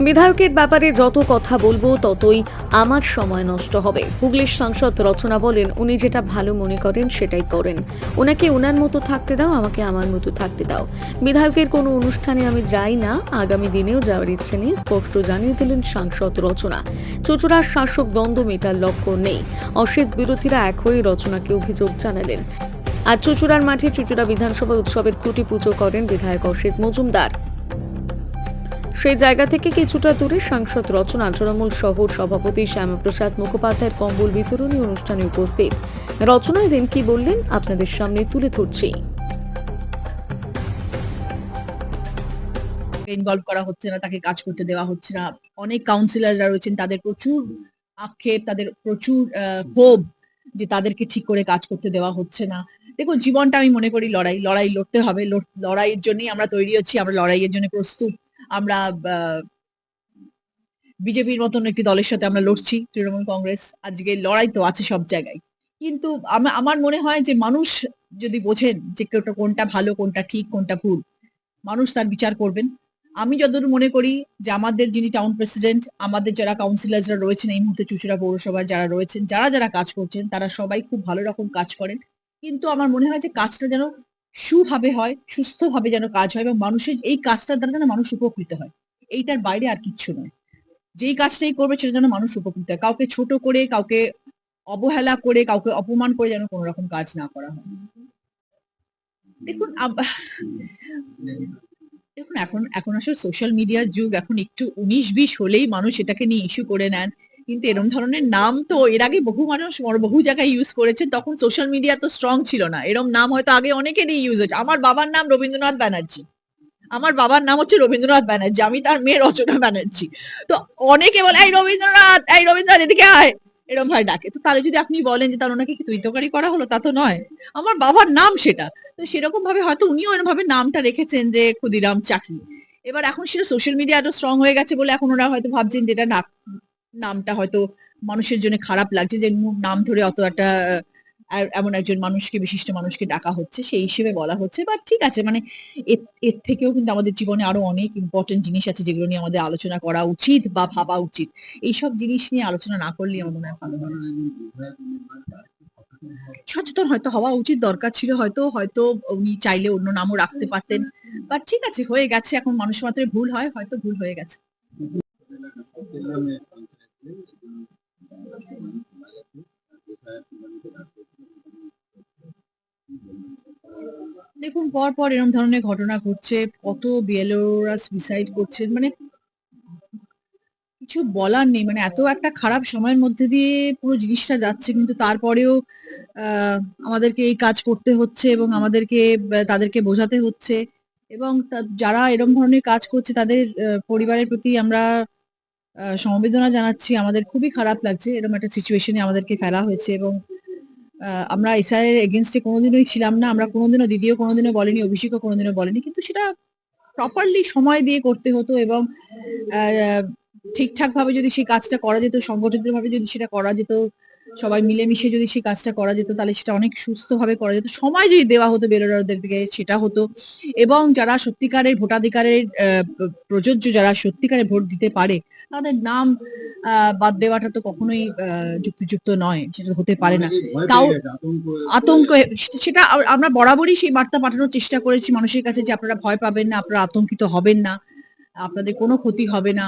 বিধায়কের ব্যাপারে যত কথা বলব, ততই আমার সময় নষ্ট হবে। হুগলির সাংসদ রচনা বলেন, উনি যেটা ভালো মনে করেন, সেটাই করেন। ওনাকে ওনার মতো থাকতে দাও, আমাকে আমার মতো থাকতে দাও। বিধায়কের কোনো অনুষ্ঠানে আমি যাই না, আগামী দিনেও যাওয়ার ইচ্ছে নেই, স্পষ্ট জানিয়ে দিলেন সাংসদ রচনা। চুচুড়ার শাসক দ্বন্দ্ব মেটার লক্ষ্য নেই। অসিত বিরোধীরা এক হয়ে রচনাকে অভিযোগ জানালেন। আজ চুচুড়ার মাঠে চুচুড়া বিধানসভা উৎসবের খুঁটি পুজো করেন বিধায়ক অসিত মজুমদার। সেই জায়গা থেকে কিছুটা দূরে সাংসদ রচনা, তৃণমূল শহর সভাপতি শ্যামাপ্রসাদ মুখোপাধ্যায়ের কম্বল বিতরণী অনুষ্ঠানে উপস্থিত। রচনায় দিন কি বললেন, আপনাদের সামনে তুলে ধরছি। ইনভলভ করা হচ্ছে না, তাকে কাজ করতে দেওয়া হচ্ছে না। অনেক কাউন্সিলররা রয়েছেন, তাদের প্রচুর আক্ষেপ, তাদের প্রচুর ক্ষোভ যে তাদেরকে ঠিক করে কাজ করতে দেওয়া হচ্ছে না। দেখুন, জীবনটা আমি মনে করি লড়াই লড়াই লড়তে হবে, লড়- লড়াইয়ের জন্যই আমরা তৈরি হচ্ছি, আমরা লড়াইয়ের জন্য প্রস্তুত। আমরা বিজেপির মতন একটি দলের সাথে আমরা লড়ছি, তৃণমূল কংগ্রেস। আজকে লড়াই তো আছে সব জায়গায়। কিন্তু আমার মনে হয় যে মানুষ যদি বোঝেন যে কোনটা ভালো, কোনটা ঠিক, কোনটা ভুল, মানুষ তার বিচার করবেন। আমি যতদূর মনে করি যে আমাদের যিনি টাউন প্রেসিডেন্ট আমাদের যারা কাউন্সিলাররা রয়েছেন এই মুহূর্তে চুচুড়া পৌরসভার যারা রয়েছেন, যারা যারা কাজ করছেন, তারা সবাই খুব ভালো রকম কাজ করেন। কিন্তু আমার মনে হয় যে কাজটা যেন সুভাবে হয়, সুস্থভাবে যেন কাজ হয় এবং মানুষের এই কাজটার দ্বারা যেন মানুষ উপকৃত হয়। এইটার বাইরে আর কিচ্ছু নয়। যেই কাজটাই করবে সেটা যেন মানুষ উপকৃত হয়। কাউকে ছোট করে, কাউকে অবহেলা করে, কাউকে অপমান করে যেন কোনো রকম কাজ না করা হয়। দেখুন দেখুন, এখন এখন আসলে সোশ্যাল মিডিয়ার যুগ, এখন একটু উনিশ বিশ হলেই মানুষ এটাকে নিয়ে ইস্যু করে নেন। কিন্তু এরকম ধরনের নাম তো এর আগে বহু মানুষ বহু জায়গায় ইউজ করেছেন তখন সোশ্যাল মিডিয়া তো স্ট্রং ছিল না। এরকম নাম হয়তো আগে অনেকেরই ইউজ হয়েছে। আমার বাবার নাম রবীন্দ্রনাথ ব্যানার্জি। আমার বাবার নাম হচ্ছে রবীন্দ্রনাথ ব্যানার্জি। আমি তার মেয়ে রচনা ব্যানার্জি। তো অনেকে বলে, এই রবীন্দ্রনাথ এই রবীন্দ্রনাথ, এদিকে আয়। এরম ভাবে ডাকে। তো তাহলে যদি আপনি বলেন যে তার ওনাকে কি তুইতকারি করা হলো, তা তো নয়। আমার বাবার নাম সেটা। তো সেরকম ভাবে হয়তো উনিও এরকম ভাবে নামটা রেখেছেন যে ক্ষুদিরাম চাকরি। এবার এখন সেটা সোশ্যাল মিডিয়া আরও স্ট্রং হয়ে গেছে বলে এখন ওরা হয়তো ভাবছেন যেটা না নামটা হয়তো মানুষের জন্য খারাপ লাগছে যে নাম ধরে অত একটা এমন একজন মানুষকে, বিশিষ্ট মানুষকে ডাকা হচ্ছে, সেই হিসেবে বলা হচ্ছে। বা ঠিক আছে মানে এর এর থেকেও কিন্তু আমাদের জীবনে আরও অনেক ইম্পর্টেন্ট জিনিস আছে যেগুলো নিয়ে আমাদের আলোচনা করা উচিত বা ভাবা উচিত। এইসব জিনিস নিয়ে আলোচনা না করলে আমার মনে হয় ভালো হয় সচেতন হয়তো হওয়া উচিত, দরকার ছিল হয়তো হয়তো উনি চাইলে অন্য নামও রাখতে পারতেন। বাট ঠিক আছে, হয়ে গেছে, এখন মানুষ মাত্র ভুল হয়, হয়তো ভুল হয়ে গেছে। দেখুন, পর পর এরকম ধরনের ঘটনা ঘটছে, কত বিএলওরা সুইসাইড করছেন মানে কিছু বলার নেই মানে এত একটা খারাপ সময়ের মধ্যে দিয়ে পুরো জিনিসটা যাচ্ছে, কিন্তু তারপরেও আমাদেরকে এই কাজ করতে হচ্ছে এবং আমাদেরকে তাদেরকে বোঝাতে হচ্ছে এবং যারা এরকম ধরনের কাজ করছে, তাদের পরিবারের প্রতি আমরা সমবেদনা জানাচ্ছি। আমাদের খুবই খারাপ লাগছে এরকম একটা সিচুয়েশনে আমাদেরকে ফেলা হয়েছে এবং আমরা এসআই এর এগেনস্টে কোনোদিনই ছিলাম না। আমরা কোনোদিনও দিদিও কোনোদিনও বলেনি, অভিষেকও কোনোদিনও বলেনি। কিন্তু সেটা প্রপারলি সময় দিয়ে করতে হতো এবং ঠিকঠাক ভাবে যদি সেই কাজটা করা যেত সংগঠিত ভাবে যদি সেটা করা যেত সবাই মিলেমিশে যদি সেই কাজটা করা যেত তাহলে সেটা অনেক সুস্থভাবে করা যেত। সময় যদি দেওয়া হতো বেরোরাদের দিকে সেটা হতো। এবং যারা সত্যিকারের ভোটাধিকারের আহ, প্রযোজ্য যারা সত্যিকারের ভোট দিতে পারে তাদের নাম বাদ দেওয়াটা তো কখনোই আহ, যুক্তিযুক্ত নয় সেটা হতে পারে না। তাও আতঙ্ক সেটা আমরা বরাবরই সেই বার্তা পাঠানোর চেষ্টা করেছি মানুষের কাছে যে আপনারা ভয় পাবেন না আপনারা আতঙ্কিত হবেন না আপনাদের কোনো ক্ষতি হবে না।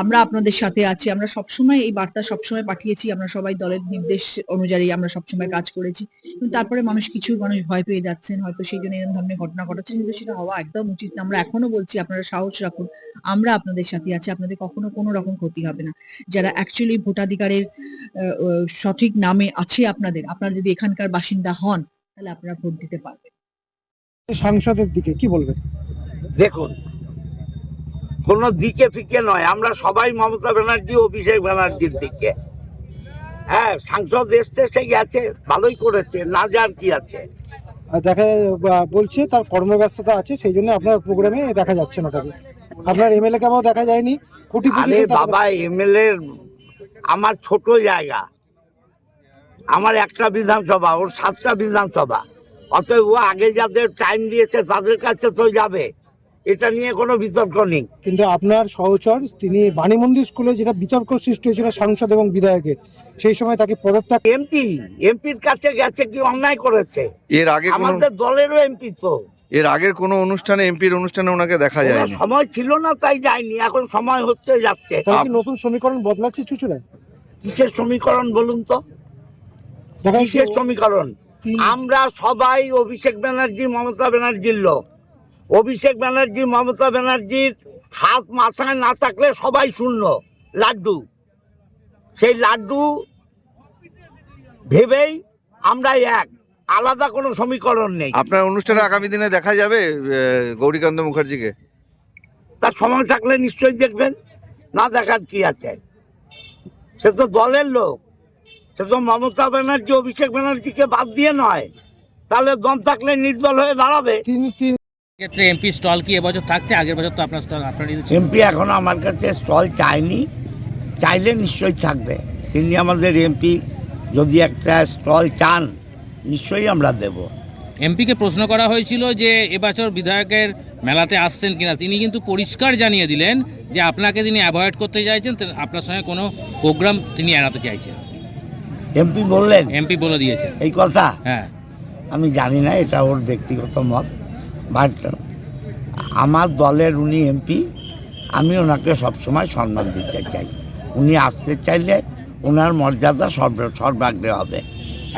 আমরা আপনাদের সাথে আছি। আমরা সবসময় এই বার্তা সবসময় পাঠিয়েছি। আমরা সবাই দলের নির্দেশ অনুযায়ী আমরা সবসময় কাজ করেছি। কিন্তু তারপরে মানুষ কিছু মানুষ ভয় পেয়ে যাচ্ছেন। হয়তো সেই জন্য এরকম ধরনের ঘটনা ঘটাচ্ছে কিন্তু সেটা হওয়া একদম উচিত না। আমরা এখনও বলছি আপনারা সাহস রাখুন। আমরা আপনাদের সাথে আছি। আপনাদের কখনো কোনো রকম ক্ষতি হবে না। যারা অ্যাকচুয়ালি ভোটাধিকারের সঠিক নামে আছে আপনাদের আপনারা যদি এখানকার বাসিন্দা হন তাহলে আপনারা ভোট দিতে পারবেন। সাংসদের দিকে কি বলবেন? দেখুন কোন দিকে ফিকে নয়। আমরা সবাই মমতা ব্যানার্জি অভিষেক ব্যানার্জির দিকে। হ্যাঁ সাংসদ এসছে সে গেছে ভালোই করেছে না যার কি আছে। দেখা বলছে তার কর্মব্যস্ততা আছে সেই জন্য আপনার প্রোগ্রামে দেখা যাচ্ছে না ওটাকে আপনার এমএলএ কেমন দেখা যায়নি? কোটি আরে বাবা এমএলএ আমার ছোট জায়গা। আমার একটা বিধানসভা ওর সাতটা বিধানসভা। অতএব ও আগে যাদের টাইম দিয়েছে তাদের কাছে তো যাবে। এটা নিয়ে কোনো বিতর্ক নেই। কিন্তু আপনার সহচর তিনি বাণীমন্দির স্কুলে যেটা বিতর্ক সৃষ্টি হয়েছিল সাংসদ এবং বিধায়কের সেই সময় তাকে পদত্যাগ এমপি এমপির কাছে গেছে কি অন্যায় করেছে? এর আগে আমাদের দলেরও এমপি তো। এর আগের কোনো অনুষ্ঠানে এমপির অনুষ্ঠানে ওনাকে দেখা যায় যায়নি। সময় ছিল না তাই যায়নি। এখন সময় হচ্ছে যাচ্ছে। নতুন সমীকরণ বদলাচ্ছে চুচুড়ায় কিসের সমীকরণ বলুন তো? কিসের সমীকরণ? আমরা সবাই অভিষেক ব্যানার্জি মমতা ব্যানার্জির লোক। অভিষেক ব্যানার্জি মমতা ব্যানার্জির হাত মাথায় না থাকলে সবাই শূন্য লাড্ডু। সেই লাড্ডু ভেবেই আমরা এক আলাদা কোনো সমীকরণ নেই। আপনার অনুষ্ঠানে আগামী দিনে দেখা যাবে গৌরীকান্ত মুখার্জিকে? তার সময় থাকলে নিশ্চয়ই দেখবেন না দেখার কি আছে। সে তো দলের লোক সে তো মমতা ব্যানার্জি অভিষেক ব্যানার্জিকে বাদ দিয়ে নয়। তাহলে দম থাকলে নির্দল হয়ে দাঁড়াবে। তিনি তিনি ক্ষেত্রে এমপি স্টল কি এবছর থাকছে? আগের বছর তো আপনার স্টল আপনার এমপি এখনও আমার কাছে স্টল চায়নি চাইলে নিশ্চয়ই থাকবে। তিনি আমাদের এমপি যদি একটা স্টল চান নিশ্চয়ই আমরা দেব। এমপিকে প্রশ্ন করা হয়েছিল যে এবছর বিধায়কের মেলাতে আসছেন কিনা। তিনি কিন্তু পরিষ্কার জানিয়ে দিলেন যে আপনাকে তিনি অ্যাভয়েড করতে চাইছেন আপনার সঙ্গে কোনো প্রোগ্রাম তিনি এড়াতে চাইছেন। এমপি বললেন? এমপি বলে দিয়েছেন। এই কথা? হ্যাঁ। আমি জানি না এটা ওর ব্যক্তিগত মত। বাট আমার দলের উনি এমপি আমি ওনাকে সবসময় সম্মান দিতে চাই। উনি আসতে চাইলে ওনার মর্যাদা সর্ব সর্বাগ্রে হবে।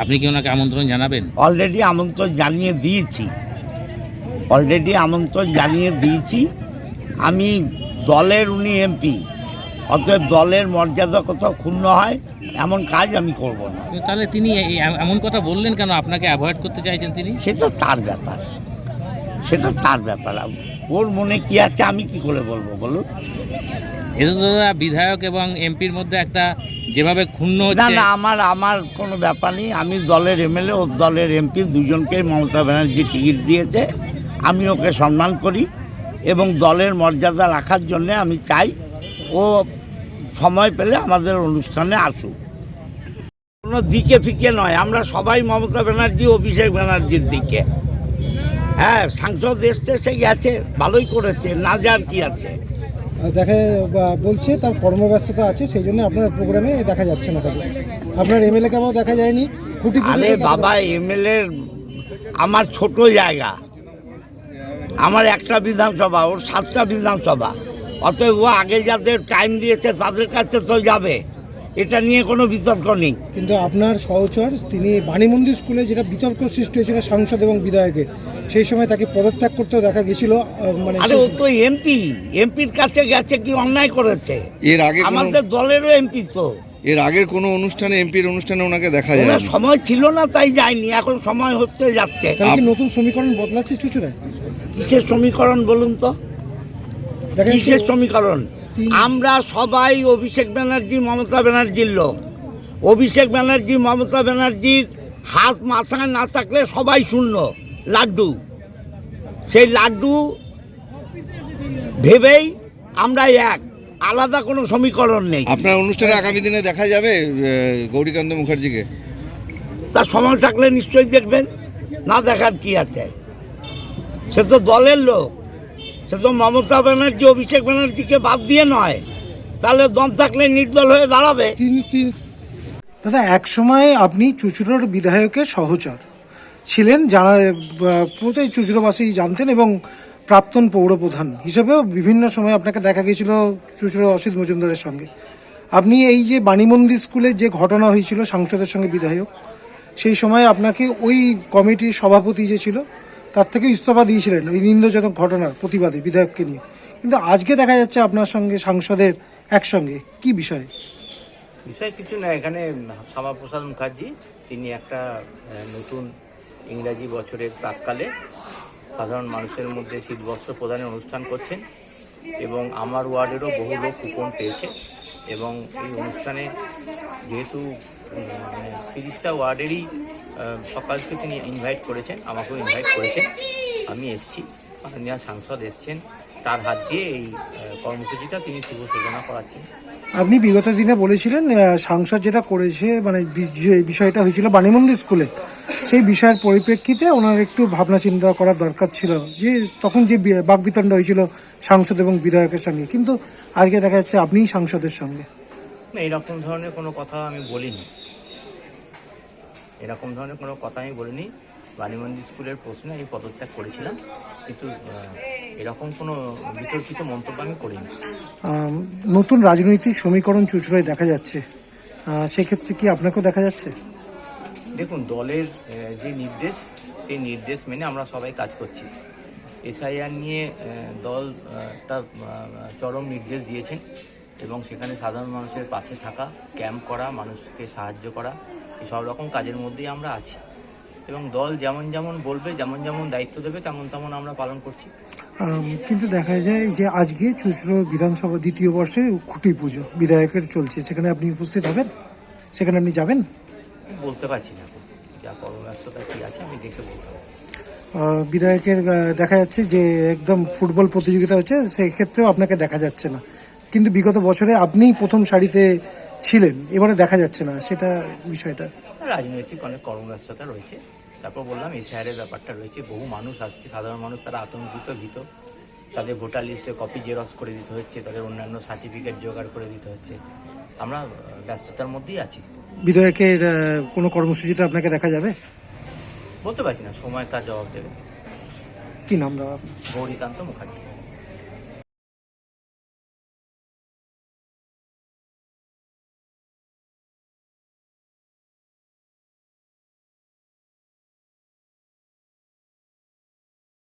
আপনি কি ওনাকে আমন্ত্রণ জানাবেন? অলরেডি আমন্ত্রণ জানিয়ে দিয়েছি। অলরেডি আমন্ত্রণ জানিয়ে দিয়েছি। আমি দলের উনি এমপি অতএব দলের মর্যাদা কোথাও ক্ষুণ্ণ হয় এমন কাজ আমি করব না। তাহলে তিনি এমন কথা বললেন কেন? আপনাকে অ্যাভয়েড করতে চাইছেন তিনি? সেটা তার ব্যাপার। সেটা তার ব্যাপার। ওর মনে কি আছে আমি কি করে বলব বলুন? এতে তো দাদা বিধায়ক এবং এমপির মধ্যে একটা যেভাবে ক্ষুণ্ণ না হচ্ছে না আমার আমার কোনো ব্যাপার নেই। আমি দলের এমএলএ ও দলের এমপি দুজনকে মমতা ব্যানার্জি টিকিট দিয়েছে। আমি ওকে সম্মান করি এবং দলের মর্যাদা রাখার জন্যে আমি চাই। ও সময় পেলে আমাদের অনুষ্ঠানে আসুক। কোনো দিকে ফিকে নয়। আমরা সবাই মমতা ব্যানার্জি অভিষেক ব্যানার্জির দিকে। হ্যাঁ সাংসদ এসছে সে গেছে ভালোই করেছে না যার কি আছে। দেখা বলছে তার কর্মব্যস্ততা আছে সেই জন্য আপনার প্রোগ্রামে দেখা যাচ্ছে না তাকে। আপনার এমএলএ কেমন দেখা যায়নি? খুঁটি আরে বাবা এমএলএ আমার ছোট জায়গা। আমার একটা বিধানসভা ওর সাতটা বিধানসভা। অতএব ও আগে যাদের টাইম দিয়েছে তাদের কাছে তো যাবে। এটা নিয়ে কোনো বিতর্ক নেই। কিন্তু আপনার সহচর তিনি বাণীমন্দির স্কুলে যেটা বিতর্ক সৃষ্টি হয়েছিল সাংসদ এবং বিধায়কের সেই সময় তাকে পদত্যাগ করতেও দেখা গেছিল মানে আরে ও তো এমপি এমপির কাছে গেছে কি অন্যায় করেছে? এর আগে আমাদের দলেরও এমপি তো। এর আগের কোনো অনুষ্ঠানে এমপির অনুষ্ঠানে ওনাকে দেখা যায় সময় ছিল না তাই যায়নি। এখন সময় হচ্ছে যাচ্ছে। তাহলে কি নতুন সমীকরণ বদলাচ্ছে চুচুড়ায় কিসের সমীকরণ বলুন তো? কিসের সমীকরণ? আমরা সবাই অভিষেক ব্যানার্জি মমতা ব্যানার্জির লোক। অভিষেক ব্যানার্জি মমতা ব্যানার্জির হাত মাথায় না থাকলে সবাই শূন্য। লাড্ডু। সেই লাড্ডু ভেবেই আমরা এক। আলাদা কোনো সমীকরণ নেই। আপনার অনুষ্ঠানে আগামী দিনে দেখা যাবে গৌরীকান্ত মুখার্জিকে? তার সময় থাকলে নিশ্চয়ই দেখবেন। না দেখার কি আছে? সে তো দলের লোক। সে তো মমতা ব্যানার্জি, অভিষেক ব্যানার্জিকে বাদ দিয়ে নয়। তাহলে দম থাকলে নির্দল হয়ে দাঁড়াবে। দাদা, এক সময় আপনি চুচুড়োর বিধায়কের সহচর ছিলেন, যারা পুরোটাই চুচুড়োবাসী জানতেন এবং প্রাক্তন পৌরপ্রধান হিসেবেও বিভিন্ন সময় আপনাকে দেখা গিয়েছিল চুচুড়ো অসিত মজুমদারের সঙ্গে। আপনি এই যে বাণীমন্দির স্কুলে যে ঘটনা হয়েছিল সাংসদের সঙ্গে বিধায়ক, সেই সময় আপনাকে ওই কমিটির সভাপতি যে ছিল তার থেকে ইস্তফা দিয়েছিলেন ওই নিন্দজনক ঘটনার প্রতিবাদে বিধায়ককে নিয়ে। কিন্তু আজকে দেখা যাচ্ছে আপনার সঙ্গে সাংসদের একসঙ্গে। কি বিষয়? বিষয় কিছু না, এখানে শ্যামাপ্রসাদ মুখার্জি, তিনি একটা নতুন ইংরাজি বছরের প্রাককালে সাধারণ মানুষের মধ্যে শীতবস্ত্র প্রদানের অনুষ্ঠান করছেন এবং আমার ওয়ার্ডেরও বহু লোক কুপন পেয়েছে এবং এই অনুষ্ঠানে যেহেতু মানে তিরিশটা ওয়ার্ডেরই আহ, সকাল থেকে তিনি ইনভাইট করেছেন আমাকেও ইনভাইট করেছেন। আমি এসেছি মাননীয় সাংসদ এসছেন তার হাত দিয়ে এই কর্মসূচিটা তিনি শুভ সূচনা করাচ্ছেন। আপনি বিগত দিনে বলেছিলেন সাংসদ যেটা করেছে মানে যে বিষয়টা হয়েছিল বাণীমন্দির স্কুলে সেই বিষয়ের পরিপ্রেক্ষিতে ওনার একটু ভাবনা চিন্তা করার দরকার ছিল। যে তখন যে বাকবিতণ্ড হয়েছিল সাংসদ এবং বিধায়কের সঙ্গে কিন্তু আজকে দেখা যাচ্ছে আপনিই সাংসদের সঙ্গে। না এরকম ধরনের কোনো কথা আমি বলিনি। এরকম ধরনের কোনো কথা আমি বলিনি। বাণীমন্দির স্কুলের প্রশ্নে আমি পদত্যাগ করেছিলাম। কিন্তু এরকম কোনো বিতর্কিত মন্তব্য আমি করিনি। নতুন রাজনৈতিক সমীকরণ চুচড়োয় দেখা যাচ্ছে। সেক্ষেত্রে কি আপনাকেও দেখা যাচ্ছে? দেখুন দলের যে নির্দেশ সেই নির্দেশ মেনে আমরা সবাই কাজ করছি। এসআইআর নিয়ে আহ, দল আহ, চরম নির্দেশ দিয়েছেন এবং সেখানে সাধারণ মানুষের পাশে থাকা ক্যাম্প করা মানুষকে সাহায্য করা সব রকম কাজের মধ্যেই আমরা আছি। এবং দল যেমন যেমন বলবে যেমন যেমন দায়িত্ব দেবে তেমন তেমন আমরা পালন করছি। কিন্তু দেখা যায় যে আজকে চুচড়ো বিধানসভা দ্বিতীয় বর্ষে খুঁটি পুজো বিধায়কের চলছে। সেখানে আপনি উপস্থিত হবেন? সেখানে আপনি যাবেন? বলতে পারছি না। যা কর্মব্যস্ততা কী আছে আমি দেখে বলতে বিধায়কের দেখা যাচ্ছে যে একদম ফুটবল প্রতিযোগিতা হচ্ছে সেই ক্ষেত্রেও আপনাকে দেখা যাচ্ছে না। কিন্তু বিগত বছরে আপনিই প্রথম সারিতে ছিলেন এবারে দেখা যাচ্ছে না সেটা বিষয়টা। রাজনৈতিক অনেক কর্মব্যস্ততা রয়েছে। তারপর বললাম এই শহরের ব্যাপারটা রয়েছে বহু মানুষ আসছে সাধারণ মানুষ তারা আতঙ্কিত ভীত। তাদের ভোটার লিস্টে কপি জেরক্স করে দিতে হচ্ছে তাদের অন্যান্য সার্টিফিকেট জোগাড় করে দিতে হচ্ছে। আমরা ব্যস্ততার মধ্যেই আছি। বিধায়কের কোনো কর্মসূচিতে আপনাকে দেখা যাবে? বলতে পারছি না সময় তার জবাব দেবে। কি নাম দেওয়া গৌরীকান্ত মুখার্জি।